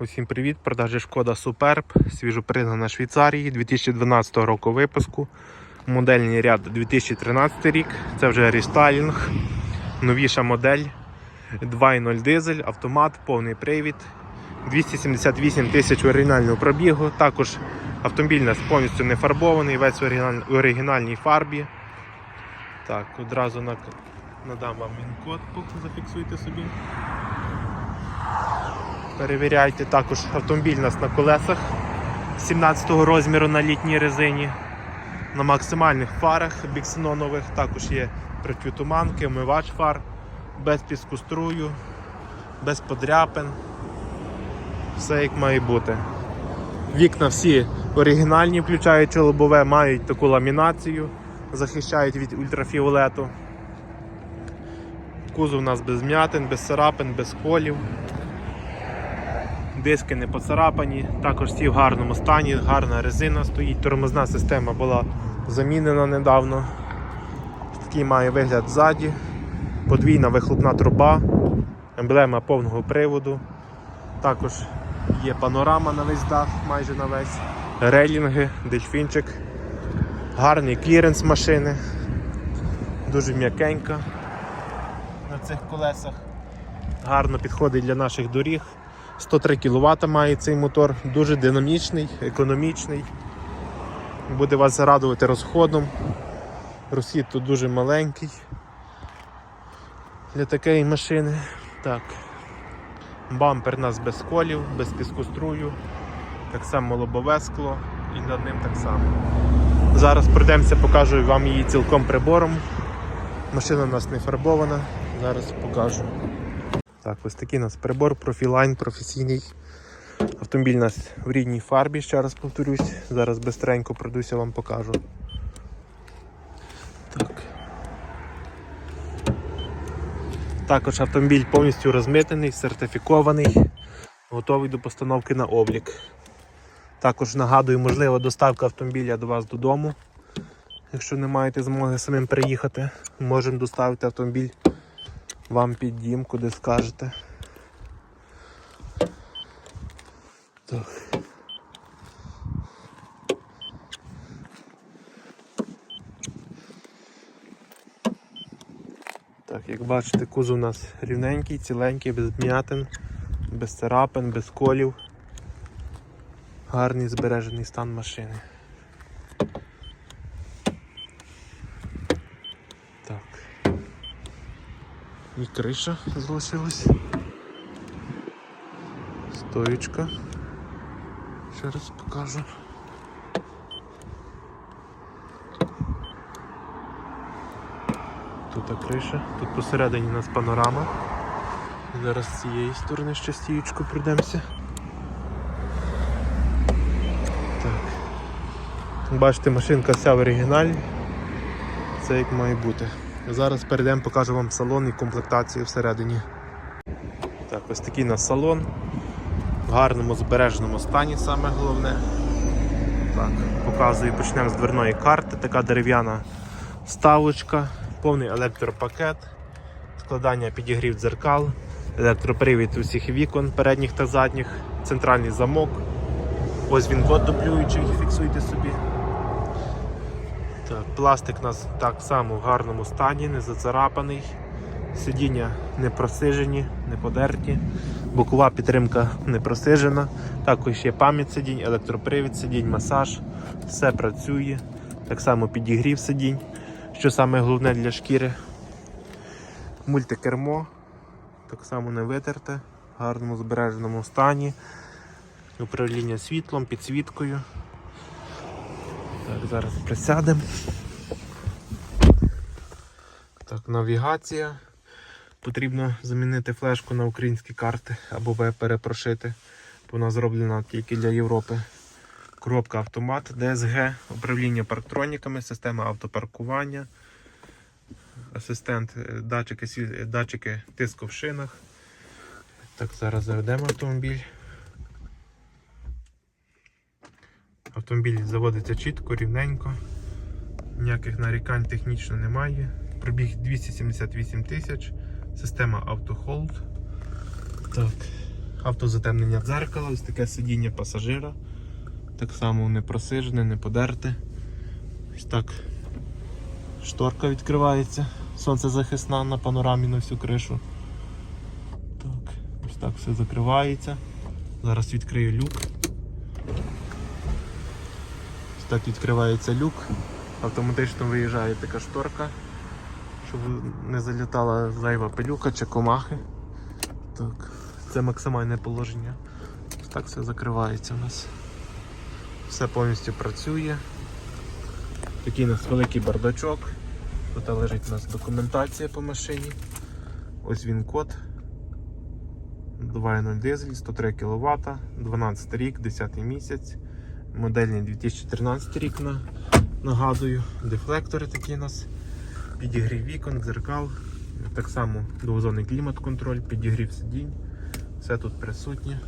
Усім привіт! Продажі шкода Superb, свіжопригнана Швейцарії 2012 року випуску. Модельний ряд 2013 рік. Це вже рестайлінг. Новіша модель 2.0 дизель, автомат, повний привід. 278 тисяч оригінального пробігу. Також автомобіль у нас повністю не фарбований, весь в оригіналь- оригінальній фарбі. Так, одразу на- надам вам він-код, поки зафіксуйте собі. Перевіряйте також автомобіль нас на колесах 17 розміру на літній резині. На максимальних фарах біксенонових також є противотуманки, омивач фар, без піску струю, без подряпин. Все як має бути. Вікна всі оригінальні, включаючи лобове, мають таку ламінацію, захищають від ультрафіолету. Кузов у нас без м'ятин, без царапин, без колів диски не поцарапані, також всі в гарному стані, гарна резина стоїть, тормозна система була замінена недавно. Такий має вигляд ззаді, подвійна вихлопна труба, емблема повного приводу. Також є панорама на весь дах, майже на весь, рейлінги, дельфінчик, гарний кліренс машини, дуже м'якенька на цих колесах. Гарно підходить для наших доріг. 103 кВт має цей мотор, дуже динамічний, економічний. Буде вас радувати розходом. Розхід тут дуже маленький для такої машини. Так. Бампер у нас без колів, без піскострую, так само лобове скло і над ним так само. Зараз пройдемося, покажу вам її цілком прибором. Машина у нас не фарбована, зараз покажу. Так, ось такий у нас прибор, профілайн професійний. Автомобіль у нас в рідній фарбі, ще раз повторюсь. Зараз бистренько пройдуся, вам покажу. Так. Також автомобіль повністю розмитений, сертифікований, готовий до постановки на облік. Також нагадую, можлива доставка автомобіля до вас додому. Якщо не маєте змоги самим приїхати, можемо доставити автомобіль вам під дім, куди скажете. Так. Так, як бачите, кузов у нас рівненький, ціленький, без м'ятин, без царапин, без колів. Гарний збережений стан машини. Так. І криша залишилась. Стоючка. Ще раз покажу. Тут криша, тут посередині у нас панорама. Зараз з цієї сторони ще стіючку пройдемося. Так. Бачите, машинка вся в оригіналі. Це як має бути. Зараз перейдемо, покажу вам салон і комплектацію всередині. Так, ось такий у нас салон. В гарному збереженому стані саме головне. Так, Показую, почнемо з дверної карти, така дерев'яна вставочка, повний електропакет, складання підігрів дзеркал, електропривід усіх вікон передніх та задніх, центральний замок. Ось він код дублюючий, фіксуйте собі. Так, пластик у нас так само в гарному стані, не зацарапаний. Сидіння не просижені, не подерті. Бокова підтримка не просижена. Також є пам'ять сидінь, електропривід сидінь, масаж. Все працює. Так само підігрів сидінь, що саме головне для шкіри. Мультикермо. Так само не витерте, в гарному збереженому стані. Управління світлом, підсвіткою. Так, зараз присядемо. Так, навігація. Потрібно замінити флешку на українські карти або перепрошити. бо Вона зроблена тільки для Європи. Коробка автомат, DSG, управління парктроніками, система автопаркування, асистент, е, датчики, датчики тиску в шинах. Так, зараз заведемо автомобіль. Автомобіль заводиться чітко, рівненько. Ніяких нарікань технічно немає. Пробіг 278 тисяч. Система автохолд. Так. Автозатемнення дзеркала, ось таке сидіння пасажира. Так само не просижене, не подерте. Ось так шторка відкривається. Сонцезахисна на панорамі на всю кришу. Так, ось так все закривається. Зараз відкрию люк. Ось так відкривається люк. Автоматично виїжджає така шторка, щоб не залітала зайва пилюка чи комахи. Так, це максимальне положення. Так все закривається у нас. Все повністю працює. Такий у нас великий бардачок. Тут лежить у нас документація по машині. Ось він код. 2.0 дизель, 103 кВт, 12 рік, 10 місяць. Модельний 2013 рік на, нагадую. Дефлектори такі у нас. Підігрів вікон, дзеркал. Так само двозонний клімат-контроль, підігрів сидінь. Все тут присутнє.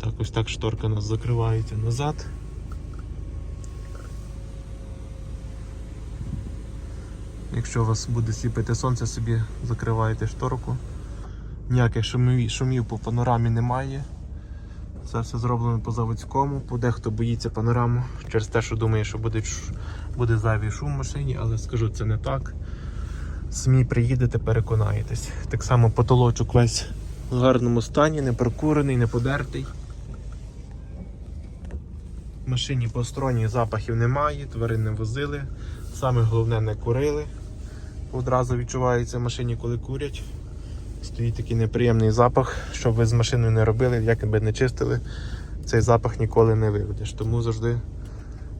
Так, ось так шторка нас закривається назад. Якщо у вас буде сліпити сонце, собі закриваєте шторку. Ніяких шумів, шумів по панорамі немає. Це все зроблено по заводському. Подехто боїться панораму через те, що думає, що буде, буде зайвий шум в машині, але скажу, це не так. Самі приїдете, переконаєтесь. Так само потолочок весь в гарному стані, не прокурений, не подертий. В машині посторонніх запахів немає, тварин не возили. Саме головне не курили. Одразу відчувається в машині, коли курять. Стоїть такий неприємний запах, що ви з машиною не робили, як би не чистили, цей запах ніколи не виведеш. Тому завжди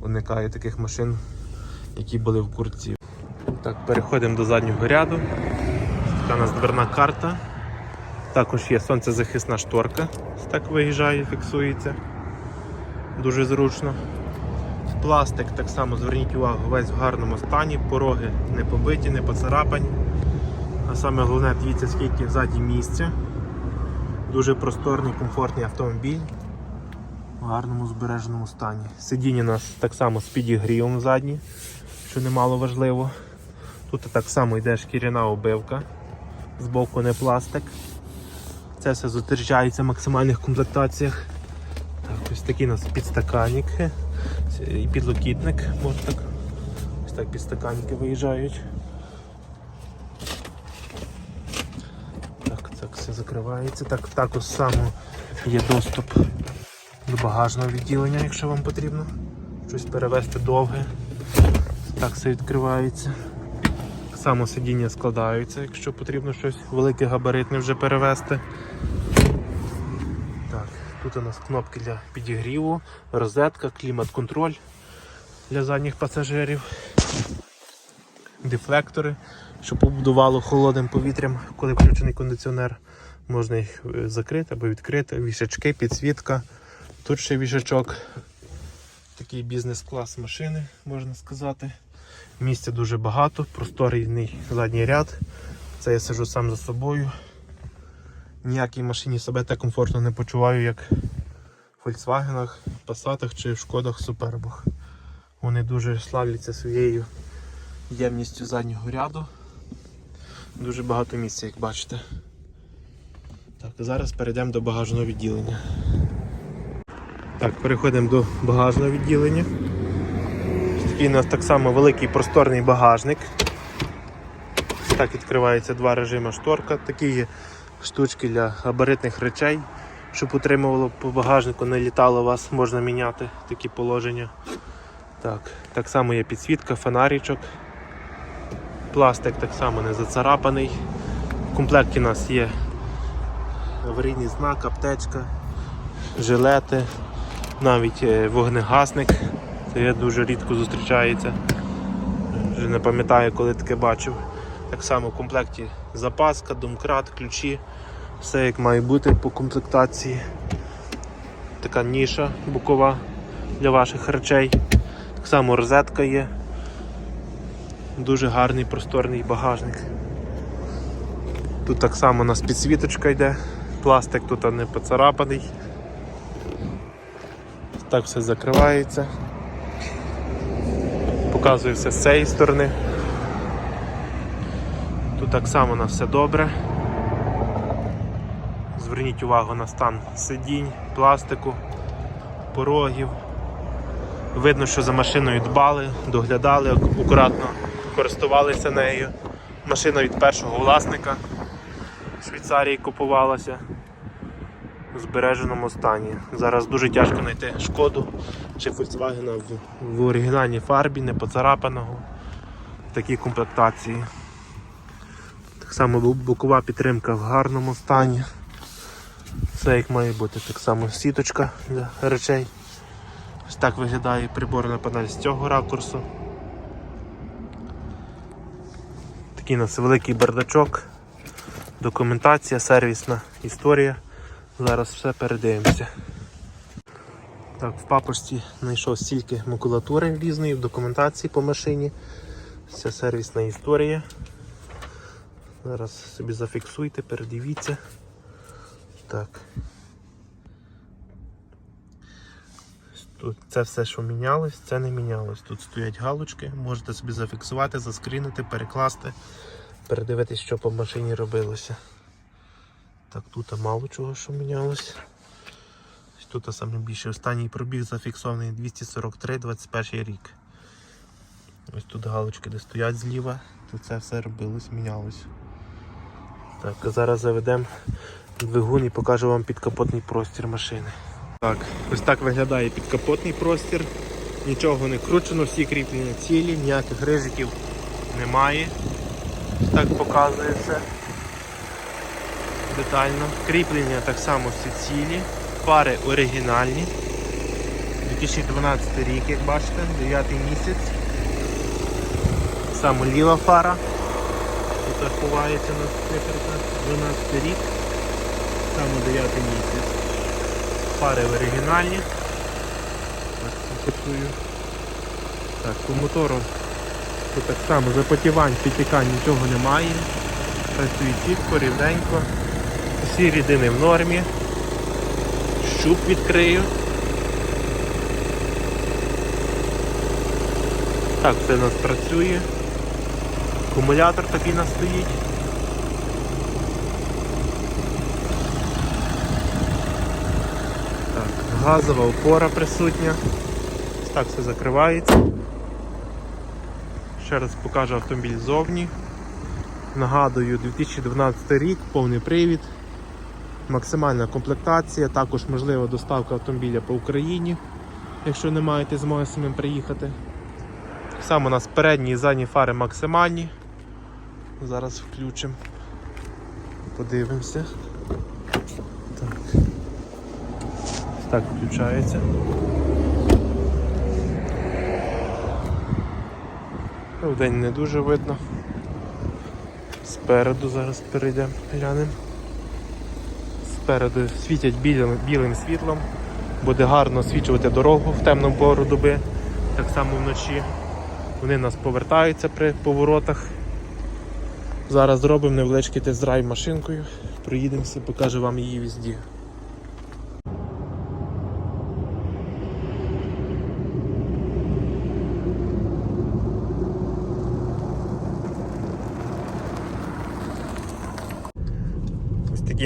уникаю таких машин, які були в курці. Так, переходимо до заднього ряду. Така у нас дверна карта. Також є сонцезахисна шторка. Так виїжджає, фіксується. Дуже зручно. Пластик так само зверніть увагу, весь в гарному стані, пороги не побиті, не поцарапані. А саме головне, дивіться, скільки ззаді місця. Дуже просторний, комфортний автомобіль в гарному збереженому стані. Сидіння у нас так само з підігрівом задні, що немало важливо. Тут так само йде шкіряна обивка, збоку не пластик. Це все зустрічається в максимальних комплектаціях. Так, ось такі у нас підстаканники і підлокітник. Може так. Ось так підстаканники виїжджають. Все закривається. Так, також само є доступ до багажного відділення, якщо вам потрібно. Щось перевезти довге. Так все відкривається. Само сидіння складаються, якщо потрібно щось велике габаритне вже перевезти. Так, тут у нас кнопки для підігріву, розетка, клімат-контроль для задніх пасажирів, дефлектори, щоб побудувало холодним повітрям, коли включений кондиціонер. Можна їх е, закрити або відкрити, вішачки, підсвітка. Тут ще вішачок. Такий бізнес-клас машини, можна сказати. Місця дуже багато, просторний задній ряд. Це я сижу сам за собою. Ніякій машині себе так комфортно не почуваю, як в Volkswagen, Passat чи в Шкодах Супербах. Вони дуже славляться своєю ємністю заднього ряду. Дуже багато місця, як бачите. Так, зараз перейдемо до багажного відділення. Так, переходимо до багажного відділення. Такий у нас так само великий просторний багажник. Так відкривається два режими шторка. Такі є штучки для габаритних речей, щоб утримувало по багажнику, не літало вас, можна міняти такі положення. Так, так само є підсвітка, фонаричок. Пластик так само не зацарапаний. В комплекті у нас є аварійний знак, аптечка, жилети, навіть е, вогнегасник. Це дуже рідко зустрічається. Вже не пам'ятаю, коли таке бачив. Так само в комплекті запаска, домкрат, ключі. Все як має бути по комплектації. Така ніша бокова для ваших речей. Так само розетка є. Дуже гарний просторний багажник. Тут так само у нас підсвіточка йде, пластик тут не поцарапаний. Так все закривається. Показую все з цієї сторони. Тут так само у нас все добре. Зверніть увагу на стан сидінь, пластику, порогів. Видно, що за машиною дбали, доглядали акуратно, користувалися нею. Машина від першого власника в Швейцарії купувалася у збереженому стані. Зараз дуже тяжко знайти шкоду чи Volkswagen в, в оригінальній фарбі, не поцарапаного в такій комплектації. Так само бокова підтримка в гарному стані. Все як має бути. Так само сіточка для речей. Ось так виглядає приборна панель з цього ракурсу. Такий у нас великий бардачок, документація, сервісна історія. Зараз все передивимося. Так, в папочці знайшов стільки макулатури різної в документації по машині. Вся сервісна історія. Зараз собі зафіксуйте, передивіться. Так. Тут це все, що мінялось, це не мінялось. Тут стоять галочки, можете собі зафіксувати, заскрінити, перекласти, передивитись, що по машині робилося. Так, тут мало чого, що мінялось. Тут саме останній пробіг зафіксований 243 21 рік. Ось тут галочки, де стоять зліва, тут це все робилось, мінялось. Так, зараз заведемо двигун і покажу вам підкапотний простір машини. Так, ось так виглядає підкапотний простір. Нічого не кручено, всі кріплення цілі, ніяких ризиків немає. Ось так показує все детально. Кріплення так само всі цілі, фари оригінальні. 2012 рік, як бачите, 9 місяць. Само ліва фара. Тут ховається на циферка 12 рік. Саме 9 місяць. Фари оригінальні. Так, по мотору тут так само запотівань, підтікань нічого немає. Працює чітко, рівненько. Всі рідини в нормі. Щуп відкрию. Так, все у нас працює. Акумулятор такий у нас стоїть. Так, газова опора присутня. Так все закривається. Ще раз покажу автомобіль ззовні. Нагадую, 2012 рік, повний привід, максимальна комплектація, також можлива доставка автомобіля по Україні, якщо не маєте змоги самим приїхати. Так само у нас передні і задні фари максимальні. Зараз включимо. Подивимося. Так. Ось Так включається. Вдень не дуже видно. Спереду зараз перейдемо, глянемо. Спереду світять білим, білим світлом, буде гарно освічувати дорогу в темну пору доби, так само вночі. Вони нас повертаються при поворотах. Зараз зробимо невеличкий тест-драйв машинкою, проїдемося, покажу вам її візді.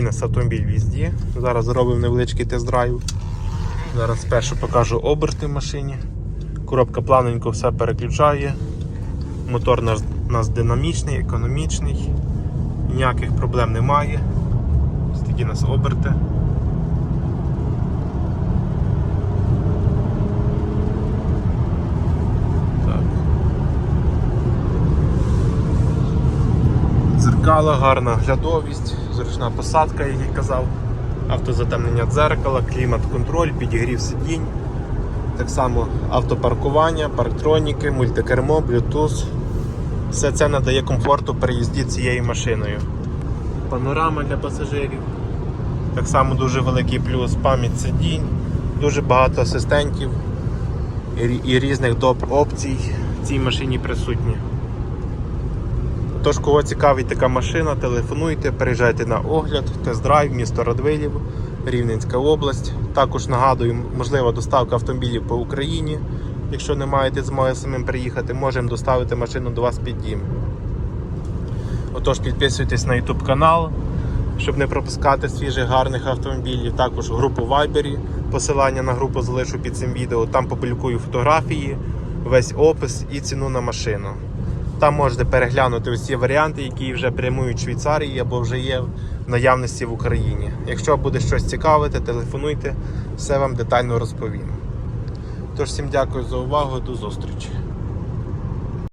Нас автомобіль візді. Зараз зробимо невеличкий тест-драйв. Зараз спершу покажу оберти в машині. Коробка плавненько все переключає. Мотор у нас, динамічний, економічний, ніяких проблем немає. Ось такі нас оберти. Дзеркала, гарна глядовість, зручна посадка, як я казав, автозатемнення дзеркала, клімат-контроль, підігрів сидінь. Так само автопаркування, парктроніки, мультикермо, Bluetooth. Все це надає комфорту при їзді цією машиною. Панорама для пасажирів. Так само дуже великий плюс пам'ять сидінь, дуже багато асистентів і різних доп опцій в цій машині присутні. Тож, кого цікавить така машина, телефонуйте, приїжджайте на огляд, тест-драйв, місто Радвилів, Рівненська область. Також нагадую, можлива доставка автомобілів по Україні. Якщо не маєте змоги самим приїхати, можемо доставити машину до вас під дім. Отож, підписуйтесь на YouTube канал, щоб не пропускати свіжих гарних автомобілів. Також групу Viber, посилання на групу залишу під цим відео. Там публікую фотографії, весь опис і ціну на машину. Там можете переглянути усі варіанти, які вже прямують в Швейцарії або вже є в наявності в Україні. Якщо буде щось цікавити, телефонуйте, все вам детально розповім. Тож всім дякую за увагу, до зустрічі.